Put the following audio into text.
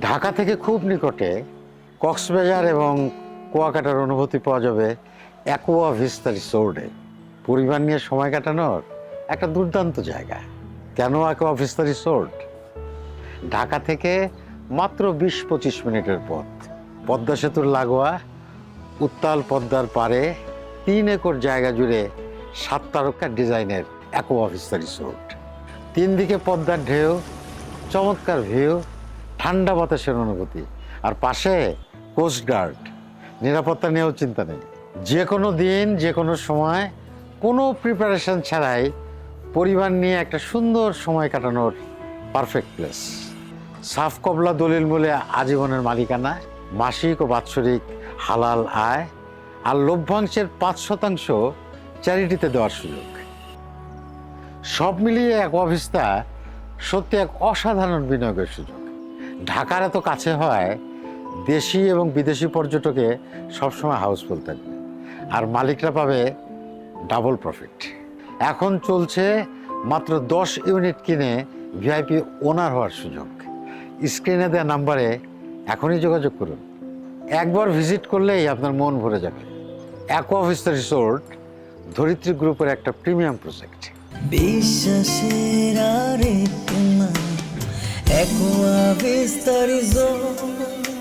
ঢাকা থেকে খুব নিকটে কক্সবাজার এবং কুয়াকাটার অনুভূতি পাওয়া যাবে অ্যাকোয়া ভিস্তা রিসোর্টে। পরিবার নিয়ে সময় কাটানোর একটা দুর্দান্ত জায়গা। কেন অ্যাকোয়া ভিস্তা রিসোর্ট? ঢাকা থেকে মাত্র বিশ পঁচিশ মিনিটের পথ। পদ্মা সেতুর লাগোয়া, উত্তাল পদ্মার পারে তিন একর জায়গা জুড়ে সাত তারকার ডিজাইনের অ্যাকোয়া ভিস্তা রিসোর্ট। তিন দিকে পদ্মার ঢেউ, চমৎকার ভিউ ঠান্ডা বাতাসের অনুভূতি। আর পাশে কোস্টগার্ড নিরাপত্তা নিয়েও চিন্তা নেই। যে কোনো দিন যে কোনো সময়, কোনো প্রিপারেশন ছাড়াই পরিবার নিয়ে একটা সুন্দর সময় কাটানোর পারফেক্ট প্লেস সাফ কবলা দলিল মূলে আজীবনের মালিকানা, মাসিক ও বাৎসরিক হালাল আয়, আর লভ্যাংশের পাঁচ শতাংশ চ্যারিটিতে দেওয়ার সুযোগ। সব মিলিয়ে এক অভিস্তা সত্যি এক অসাধারণ বিনিয়োগের সুযোগ। ঢাকার এত কাছে হয়, দেশি এবং বিদেশি পর্যটকে সবসময় হাউসফুল থাকবে আর মালিকরা পাবে ডাবল প্রফিট এখন চলছে মাত্র দশ ইউনিট কিনে ভিআইপি ওনার হওয়ার সুযোগ। স্ক্রিনে দেওয়া নাম্বারে এখনই যোগাযোগ করুন। একবার ভিজিট করলেই আপনার মন ভরে যাবে। অ্যাকোয়াভিস্তা রিসোর্ট ধরিত্রী গ্রুপের একটা প্রিমিয়াম প্রজেক্ট বিশ্বাসের é com a vista arizona